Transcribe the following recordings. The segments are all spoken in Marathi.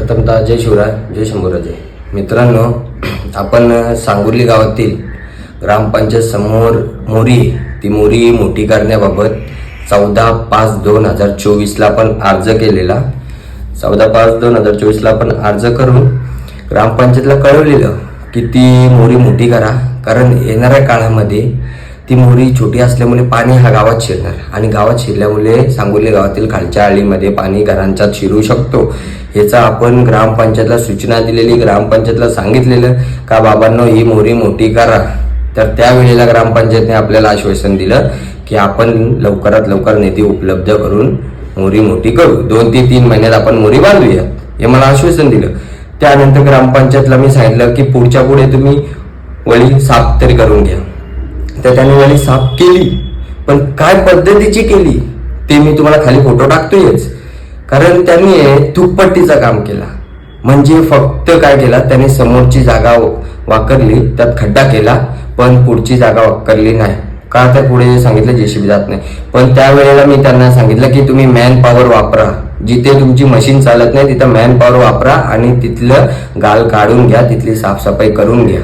प्रथमतः जय शिवराय जय शंभूराजे. मित्रांनो आपण सांगुर्ली गावातील ग्रामपंचायत समोर मोरी ती मोरी मोठी करण्याबाबत चौदा पाच दोन हजार चोवीसला आपण अर्ज केलेला. चौदा पाच दोन हजार चोवीसला आपण अर्ज करून ग्रामपंचायतला कळवलेलं की ती मोरी मोठी करा कारण येणाऱ्या काळामध्ये ती मोरी छोटी असल्यामुळे पाणी हा गावात शिरणार. आणि गावात शिरल्यामुळे सांगोली गावातील खालच्या आळीमध्ये पाणी घरांच्यात शिरू शकतो. ह्याचा आपण ग्रामपंचायतला सूचना दिलेली ग्रामपंचायतला सांगितलेलं का बाबांनो ही मोहरी मोठी करा. तर त्यावेळेला ग्रामपंचायतने आपल्याला आश्वासन दिलं की आपण लवकरात लवकर निधी उपलब्ध करून मोरी मोठी करू. दोन ते तीन महिन्यात आपण मोरी बांधूया हे मला आश्वासन दिलं. त्यानंतर ग्रामपंचायतला मी सांगितलं की पुढच्या पुढे तुम्ही वळी साफ तरी करून घ्या. तर त्याने वळी साफ केली. पण काय पद्धतीची केली ते मी तुम्हाला खाली फोटो टाकतोयच. कारण त्यांनी थुकपट्टीचं काम केला. म्हणजे फक्त काय केला त्याने समोरची जागा वाकरली त्यात खड्डा केला पण पुढची जागा वाकरली नाही. का तर पुढे सांगितलं जेसीबी जात नाही. पण त्यावेळेला मी त्यांना सांगितलं की तुम्ही मॅन पॉवर वापरा. जिथे तुमची मशीन चालत नाही तिथं मॅन पॉवर वापरा आणि तिथलं गाल काढून घ्या तिथली साफसफाई करून घ्या.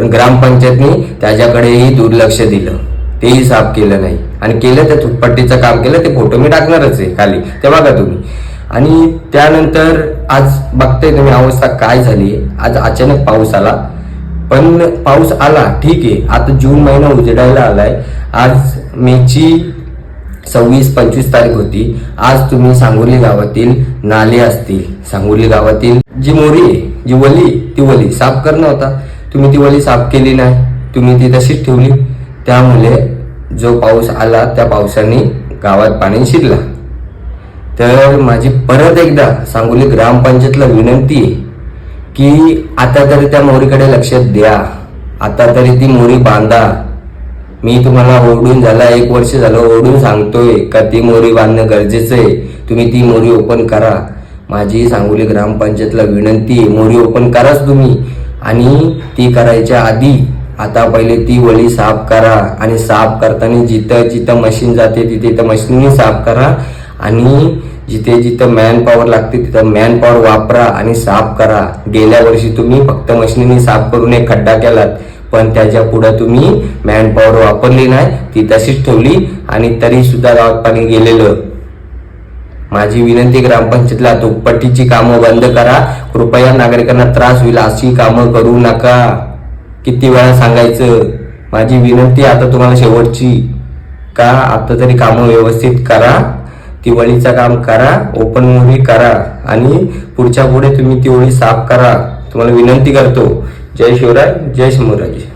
पण ग्रामपंचायतनी त्याच्याकडेही दुर्लक्ष दिलं. तेही साफ केलं नाही. आणि केलं त्या थुटपट्टीचं काम केलं ते फोटो मी टाकणारच आहे खाली. ते बघा तुम्ही. आणि त्यानंतर आज बघताय तुम्ही अवस्था काय झाली आज अचानक पाऊस आला. पण पाऊस आला ठीक आहे. आता जून महिना उजेडायला आलाय. आज मेची सव्वीस पंचवीस तारीख होती. आज तुम्ही सांगोली गावातील नाले असतील. सांगोली गावातील जी मोरी आहे जी वली ती वली साफ करणं होता. तुम्ही ती वली साफ केली नाही तुम्ही ती तशीच ठेवली. त्यामुळे जो पाऊस आला त्या पावसाने गावात पाणी शिरला. तर माझी परत एकदा सांगोली ग्रामपंचायतला विनंती आहे की आता तरी त्या मोरीकडे लक्ष द्या. आता तरी ती मोरी बांधा. मी तुम्हाला ओरडून झाला एक वर्ष झालं ओरडून सांगतोय का ती मोरी बांधणं गरजेचं आहे? तुम्ही ती मोरी ओपन करा. माझी सांगोली ग्रामपंचायतला विनंती आहे मोरी ओपन कराच तुम्ही. आणि ती करायच्या आधी आता पहिले ती वळी साफ करा आणि साफ करताना जिथं जिथं मशीन जाते तिथे तिथं मशीननी साफ करा आणि जिथे जिथं मॅन पॉवर लागते तिथं मॅन पॉवर वापरा आणि साफ करा. गेल्या वर्षी तुम्ही फक्त मशीनने साफ करून एक खड्डा केलात पण त्याच्या पुढं तुम्ही मॅन पॉवर वापरली नाही ती तशीच ठेवली आणि तरी सुद्धा गावात पाणी गेलेलं. माझी विनंती ग्रामपंचायतला दुप्पटीची कामं बंद करा. कृपया नागरिकांना त्रास होईल अशी कामं करू नका. किती वेळा सांगायचं? माझी विनंती आता तुम्हाला शेवटची. का? आता तरी कामं व्यवस्थित करा. दिवाळीचं काम करा ओपन मोरी करा आणि पुढच्या पुढे तुम्ही ती ओळी साफ करा. तुम्हाला विनंती करतो. जय शिवराय जय शंभूराजे